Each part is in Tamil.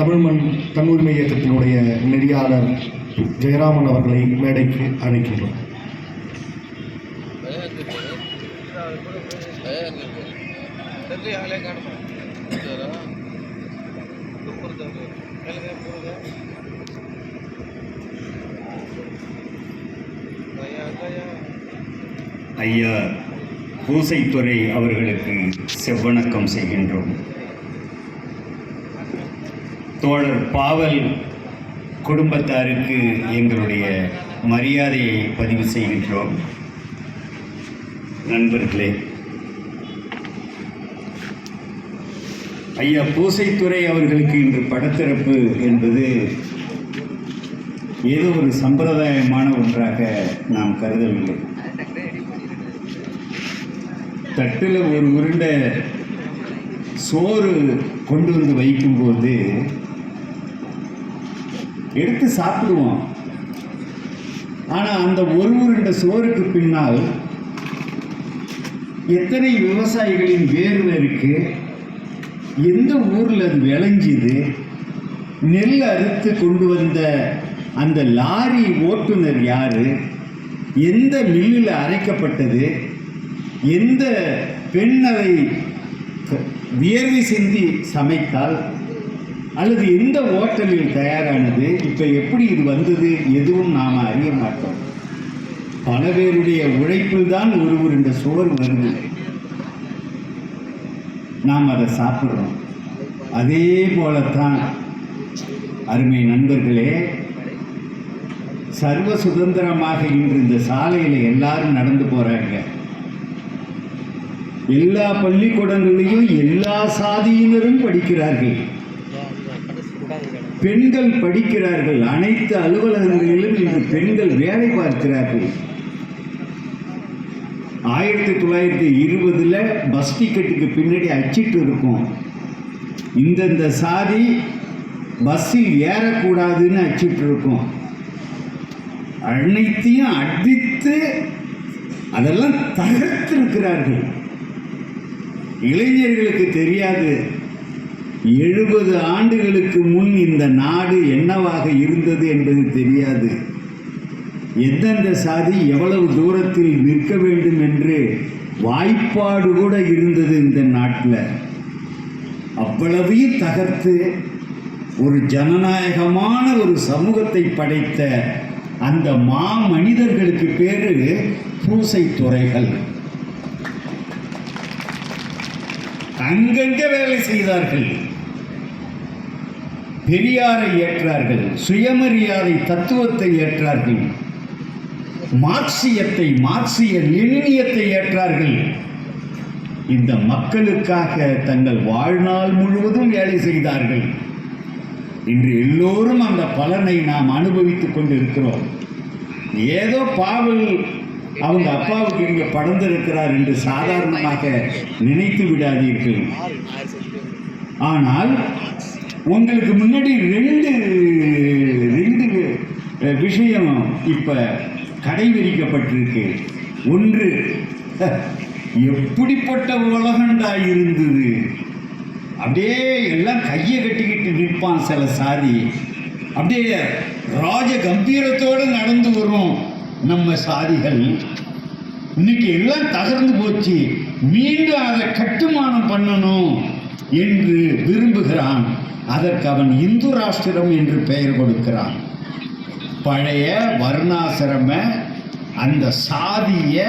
தமிழ் மண் தன் இயக்கத்தினுடைய நெறியாளர் ஜெயராமன் அவர்களை மேடைக்கு அழைக்கின்றோம். ஐயா பூசைத்துறை அவர்களுக்கு செவ்வணக்கம் செய்கின்றோம். தோழர் பாவல் குடும்பத்தாருக்கு எங்களுடைய மரியாதையை பதிவு செய்கின்றோம். நண்பர்களே ஐயா பூசைத்துறை அவர்களுக்கு இன்று படத்திறப்பு என்பது ஏதோ ஒரு சம்பிரதாயமான ஒன்றாக நாம் கருதவில்லை. தட்டில் ஒரு உருண்டை சோறு கொண்டு வந்து வைக்கும்போது எடுத்து சாப்பிடுவோம். ஆனால் அந்த ஒரு உருண்ட சோறுக்கு பின்னால் எத்தனை விவசாயிகளின் வேர்வை இருக்கு? எந்த ஊரில் அது விளைஞ்சிது? நெல் அறுத்து கொண்டு வந்த அந்த லாரி ஓட்டுநர் யார்? எந்த மில்லில் அரைக்கப்பட்டது? எந்த பெண் அதை வியர்வை சிந்தி சமைத்தால் அல்லது எந்த ஹோட்டலில் தயாரானது? இப்போ எப்படி இது வந்தது? எதுவும் நாம் அறிய மாட்டோம். பல பேருடைய உழைப்பில் தான் ஒருவர் இந்த சோறு வருது நாம் அதை சாப்பிட்றோம். அதே போலத்தான் அருமை நண்பர்களே சர்வ சுதந்திரமாக இன்று இந்த சாலையில் எல்லாரும் நடந்து போகிறாங்க எல்லா பள்ளிக்கூடங்களையும் எல்லா சாதியினரும் படிக்கிறார்கள். பெண்கள் படிக்கிறார்கள். அனைத்து அலுவலகங்களிலும் இன்று பெண்கள் வேலை பார்க்கிறார்கள். ஆயிரத்தி தொள்ளாயிரத்தி இருபதில் பஸ் டிக்கெட்டுக்கு பின்னாடி அச்சிட்டு இருக்கும். இந்தந்த சாதி பஸ்ஸில் ஏறக்கூடாதுன்னு அச்சிட்டு இருக்கும். அனைத்தையும் அடித்து அதெல்லாம் தகர்த்திருக்கிறார்கள். இளைஞர்களுக்கு தெரியாது. எழுபது ஆண்டுகளுக்கு முன் இந்த நாடு என்னவாக இருந்தது என்பது தெரியாது. எந்தெந்த சாதி எவ்வளவு தூரத்தில் நிற்க வேண்டும் என்று வாய்ப்பாடு கூட இருந்தது இந்த நாட்டில். அவ்வளவையும் தகர்த்து ஒரு ஜனநாயகமான ஒரு சமூகத்தை படைத்த அந்த மா மனிதர்களுக்கு பேரு பூசை துறைகள். அங்கங்க வேலை செய்தார்கள். பெரியாரை ஏற்றார்கள் சுயமரியாதை தத்துவத்தை ஏற்றார்கள் மார்க்சியத்தை மார்க்சிய லெனினியத்தை ஏற்றார்கள். இந்த மக்களுக்காக தங்கள் வாழ்நாள் முழுவதும் வேலை செய்தார்கள். இன்று எல்லோரும் அந்த பலனை நாம் அனுபவித்துக் கொண்டு இருக்கிறோம் ஏதோ பாவல் அவங்க அப்பாவுக்கு இங்கே படர்ந்திருக்கிறார் என்று சாதாரணமாக நினைத்து விடாதீர்கள். ஆனால் உங்களுக்கு முன்னாடி ரெண்டு ரெண்டு விஷயம் இப்போ கடைபிடிக்கப்பட்டிருக்கு. ஒன்று எப்படிப்பட்ட உலகண்டா இருந்தது? அப்படியே எல்லாம் கையை கட்டிக்கிட்டு நிற்பான் சில சாதி. அப்படியே ராஜ கம்பீரத்தோடு நடந்து வரும் நம்ம சாதிகள். இன்னைக்கு எல்லாம் தகர்ந்து போச்சு. மீண்டும் அதை கட்டுமானம் பண்ணணும். என்று விரும்புகிறான். அதற்கு அவன் இந்து ராஷ்டிரம் என்று பெயர் கொடுக்கிறான். பழைய வர்ணாசிரம அந்த சாதிய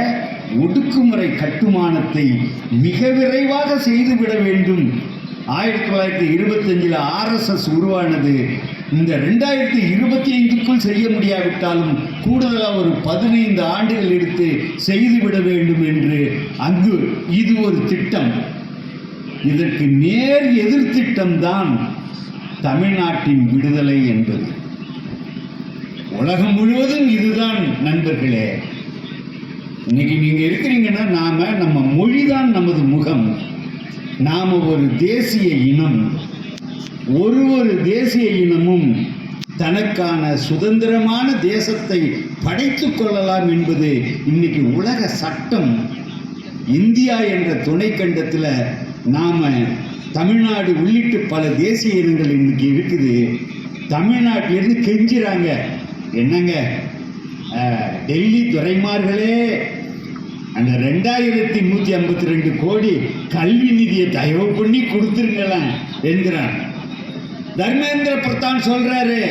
ஒடுக்குமுறை கட்டுமானத்தை மிக விரைவாக செய்துவிட வேண்டும். ஆயிரத்தி தொள்ளாயிரத்தி இருபத்தஞ்சில் ஆர்எஸ்எஸ் உருவானது. இந்த ரெண்டாயிரத்தி இருபத்தி ஐந்துக்குள் செய்ய முடியாவிட்டாலும் கூடுதலாக ஒரு பதினைந்து ஆண்டுகள் எடுத்து செய்துவிட வேண்டும் என்று அங்கு இது ஒரு திட்டம். இதற்கு நேர் எதிர்த்திட்டம்தான் தமிழ்நாட்டின் விடுதலை என்பது. உலகம் முழுவதும் இதுதான் நண்பர்களே. இன்னைக்கு நீங்க இருக்கிறீங்கன்னா நாம நம்ம மொழிதான் நமது முகம். நாம ஒரு தேசிய இனம். ஒரு ஒரு தேசிய இனமும் தனக்கான சுதந்திரமான தேசத்தை படைத்துக் கொள்ளலாம் என்பது இன்னைக்கு உலக சட்டம். இந்தியா என்ற துணைக்கண்டத்தில் நாம் தமிழ்நாடு உள்ளிட்டு பல தேசிய இனங்கள் இன்னைக்கு இருக்குது. தமிழ்நாட்டிலேருந்து கெஞ்சுறாங்க. என்னங்க? டெல்லி துரைமார்களே அந்த ரெண்டாயிரத்தி நூற்றி ஐம்பத்தி ரெண்டு கோடி கல்வி நிதியை தயவு பண்ணி கொடுத்துருங்களேன் என்கிறான் தர்மேந்திர பிரதான் சொல்றாரு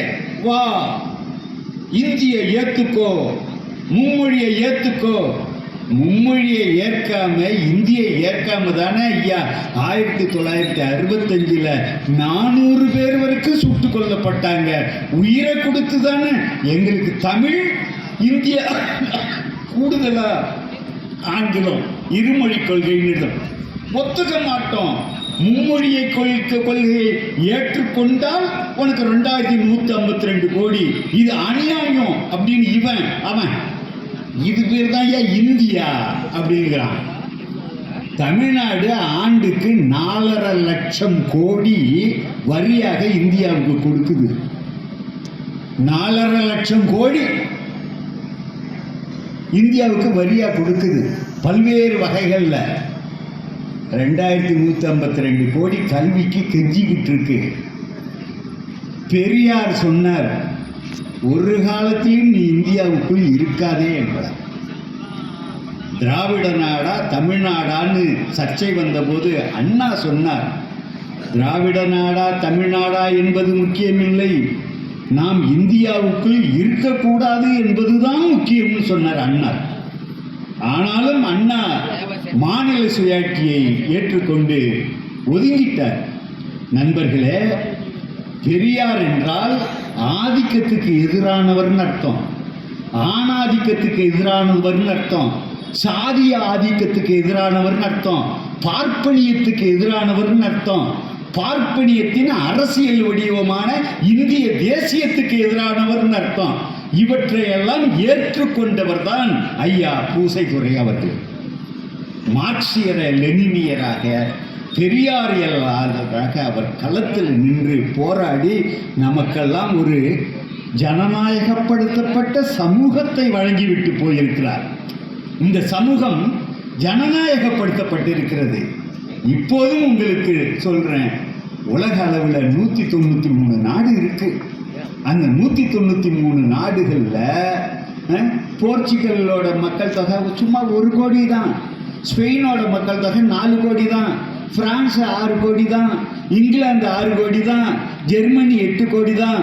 வா இந்தியை ஏத்துக்கோ மும்மொழியை ஏத்துக்கோ மும்மொழியை ஏற்காம இந்தியை ஏற்காம தானே ஐயா? ஆயிரத்தி தொள்ளாயிரத்தி அறுபத்தஞ்சில் நானூறு பேர் வரைக்கும் சுட்டு கொல்லப்பட்டாங்க. உயிரை கொடுத்து தானே? எங்களுக்கு தமிழ் இந்தியா கூடுதலா ஆங்கிலம் இருமொழி கொள்கைன்னு ஒத்துக்க மாட்டோம். மும்மொழியை கொள்கை கொள்கையை ஏற்றுக்கொண்டால் உனக்கு ரெண்டாயிரத்தி நூற்றி ஐம்பத்தி ரெண்டு கோடி. இது அநியாயம் அப்படின்னு இவன் அவன். இது பேர் தான் ஏன் இந்தியா அப்படிங்கிறான். தமிழ்நாடு ஆண்டுக்கு நாலரை லட்சம் கோடி வரியாக இந்தியாவுக்கு கொடுக்குது. நாலரை லட்சம் கோடி இந்தியாவுக்கு வரியாக கொடுக்குது. பல்வேறு வகைகளில். ரெண்டாயிரத்தி நூற்றி ஐம்பத்தி ரெண்டு கோடி கல்விக்கு கெஞ்சிக்கிட்டு இருக்கு. பெரியார் சொன்னார் ஒரு காலத்திலும் நீ இந்தியாவுக்குள் இருக்காதே என்பார் திராவிட நாடா தமிழ்நாடான்னு சர்ச்சை வந்தபோது அண்ணா சொன்னார் திராவிட நாடா தமிழ்நாடா என்பது முக்கியமில்லை. நாம் இந்தியாவுக்குள் இருக்கக்கூடாது என்பதுதான் முக்கியம்னு சொன்னார் அண்ணா. ஆனாலும் அண்ணா மாநில சுயாட்சியை ஏற்றுக்கொண்டு ஒதுங்கிட்டார். நண்பர்களே பெரியார் என்றால் ஆதிக்கத்துக்கு எதிரானவர்னு அர்த்தம். ஆணாதிக்கத்துக்கு எதிரானவர்னு அர்த்தம். சாதிய ஆதிக்கத்துக்கு எதிரானவர்னு அர்த்தம். பார்ப்பனியத்துக்கு எதிரானவர்னு அர்த்தம். பார்ப்பனியத்தின் அரசியல் வடிவமான இந்திய தேசியத்துக்கு எதிரானவர்னு அர்த்தம். இவற்றையெல்லாம் ஏற்றுக்கொண்டவர் தான் ஐயா பூசைத்துறை அவர்கள். மார்க்சியர லெனினியராக பெரியாரியலாளராக அவர் களத்தில் நின்று போராடி நமக்கெல்லாம் ஒரு ஜனநாயகப்படுத்தப்பட்ட சமூகத்தை வழங்கிவிட்டு போயிருக்கிறார். இந்த சமூகம் ஜனநாயகப்படுத்தப்பட்டிருக்கிறது. இப்போதும் உங்களுக்கு சொல்கிறேன் உலக அளவில் நூற்றி தொண்ணூற்றி மூணு நாடு இருக்குது அந்த நூற்றி தொண்ணூற்றி மூணு நாடுகளில் போர்ச்சுகலோட மக்கள் தொகை சும்மா ஒரு கோடி தான் ஸ்பெயினோட மக்கள் தொகை நாலு கோடி தான் பிரான்ஸ் ஆறு கோடி தான் இங்கிலாந்து ஆறு கோடி தான் ஜெர்மனி எட்டு கோடி தான்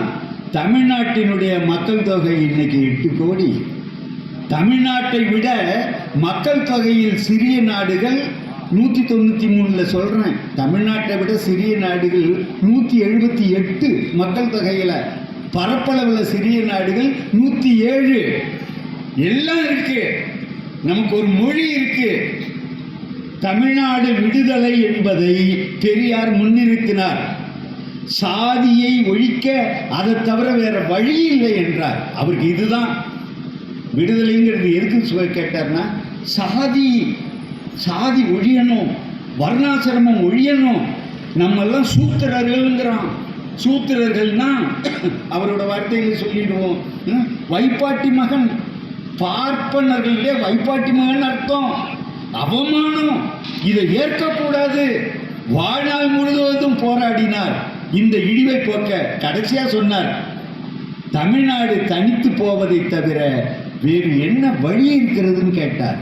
தமிழ்நாட்டினுடைய மக்கள் தொகை இன்னைக்கு எட்டு கோடி. தமிழ்நாட்டை விட மக்கள் தொகையில் சிறிய நாடுகள் நூற்றி தொண்ணூற்றி மூணில் சொல்கிறேன் தமிழ்நாட்டை விட சிறிய நாடுகள் நூற்றி எழுபத்தி எட்டு மக்கள் தொகையில். பரப்பளவில் சிறிய நாடுகள் நூற்றி ஏழு. எல்லாம் இருக்கு. நமக்கு ஒரு மொழி இருக்குது தமிழ்நாடு விடுதலை என்பதை பெரியார் முன்னிறுத்தினார். சாதியை ஒழிக்க அதை தவிர வேற வழி இல்லை என்றார். அவருக்கு இதுதான். விடுதலைங்கிறது எதுக்கு கேட்டார்னா சாதி சாதி ஒழியணும் வர்ணாசிரமம் ஒழியணும். நம்மெல்லாம் சூத்திரர்கள்ங்கிறான். சூத்திரர்கள்னா அவரோட வார்த்தைகளை சொல்லிடுவோம். ம், வைப்பாட்டி மகன். பார்ப்பனர்களே வைப்பாட்டி மகன் அர்த்தம். அவமானம். இதை ஏற்கக்கூடாது. வாழ்நாள் முழுவதும் போராடினார். இந்த இழிவை போக்க கடைசியா சொன்னார் தமிழ்நாடு தனித்து போவதை தவிர வேறு என்ன வழி இருக்கிறதுன்னு கேட்டார்.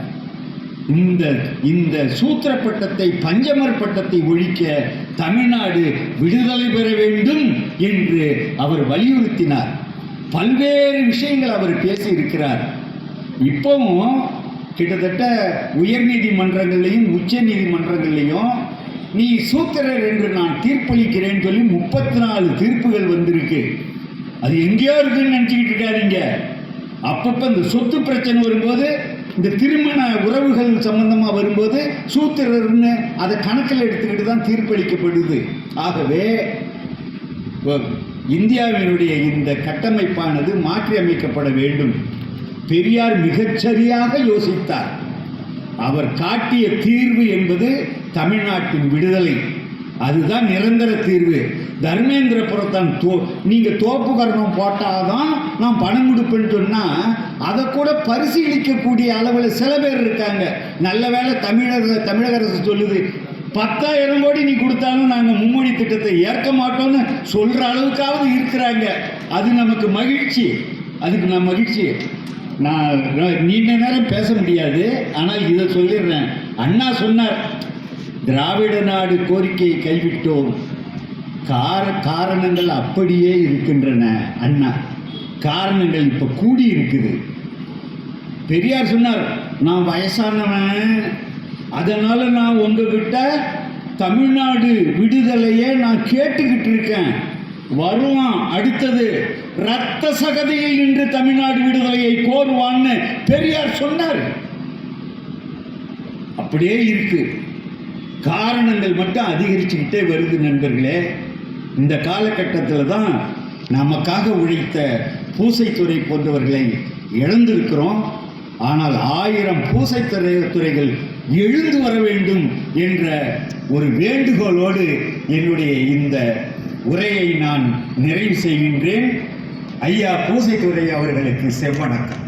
இந்த இந்த சூத்திர பட்டத்தை பஞ்சமர் பட்டத்தை ஒழிக்க தமிழ்நாடு விடுதலை பெற வேண்டும் என்று அவர் வலியுறுத்தினார். பல்வேறு விஷயங்கள் அவர் பேசி இருக்கிறார் இப்போவும் கிட்டத்தட்ட உயர் நீதிமன்றங்கள்லையும் உச்ச நீதிமன்றங்கள்லையும் நீ சூத்திரர் என்று நான் தீர்ப்பளிக்கிறேன்னு சொல்லி முப்பத்தி நாலு தீர்ப்புகள் வந்திருக்கு. அது எங்கேயோ இருக்குன்னு நினச்சிக்கிட்டு இருக்காதீங்க. அப்பப்போ இந்த சொத்து பிரச்சனை வரும்போது இந்த திருமண உறவுகள் சம்பந்தமாக வரும்போது சூத்திரர்னு அதை கணக்கில் எடுத்துக்கிட்டு தான் தீர்ப்பளிக்கப்படுது. ஆகவே இந்தியாவினுடைய இந்த கட்டமைப்பானது மாற்றி அமைக்கப்பட வேண்டும். பெரியார் மிகச்சரியாக யோசித்தார். அவர் காட்டிய தீர்வு என்பது தமிழ்நாட்டின் விடுதலை. அதுதான் நிரந்தர தீர்வு. தர்மேந்திரபுரத்தான் தோ நீங்கள் தோப்பு கரணம் போட்டாதான் நான் பணம் கொடுப்பேன்னு சொன்னால் அதை கூட பரிசீலிக்கக்கூடிய அளவில் சில பேர் இருக்காங்க. நல்ல வேளை தமிழக தமிழக அரசு சொல்லுது பத்தாயிரம் கோடி நீ கொடுத்தாலும் நாங்கள் மும்மொழி திட்டத்தை ஏற்க மாட்டோம்னு சொல்கிற அளவுக்காவது இருக்கிறாங்க. அது நமக்கு மகிழ்ச்சி. அதுக்கு நான் மகிழ்ச்சி. நான் நீண்ட நேரம் பேச முடியாது ஆனால் இதை சொல்லிடுறேன். அண்ணா சொன்னார் திராவிட நாடு கோரிக்கையை கைவிட்டோம். கார காரணங்கள் அப்படியே இருக்கின்றன அண்ணா. காரணங்கள் இப்போ கூடி இருக்குது. பெரியார் சொன்னார் நான் வயசானவன். அதனால் நான் உங்ககிட்ட தமிழ்நாடு விடுதலையே நான் கேட்டுக்கிட்டு இருக்கேன். வருவான் அடுத்தது ரத்த சகதியில் நின்று தமிழ்நாடு விடுதலையை கோருவான்னு பெரியார் சொன்னார். அப்படியே இருக்கு. காரணங்கள் மட்டும் அதிகரிச்சுக்கிட்டே வருது நண்பர்களே. இந்த காலகட்டத்தில் தான் நமக்காக உழைத்த பூசைத்துறை போன்றவர்களை இழந்திருக்கிறோம். ஆனால் ஆயிரம் பூசைத்துறை துறைகள் எழுந்து வர வேண்டும் என்ற ஒரு வேண்டுகோளோடு என்னுடைய இந்த உரையை நான் நிறைவு செய்கின்றேன். ஐயா பூசைத்துறை அவர்களுக்கு செவ்வணக்கம்.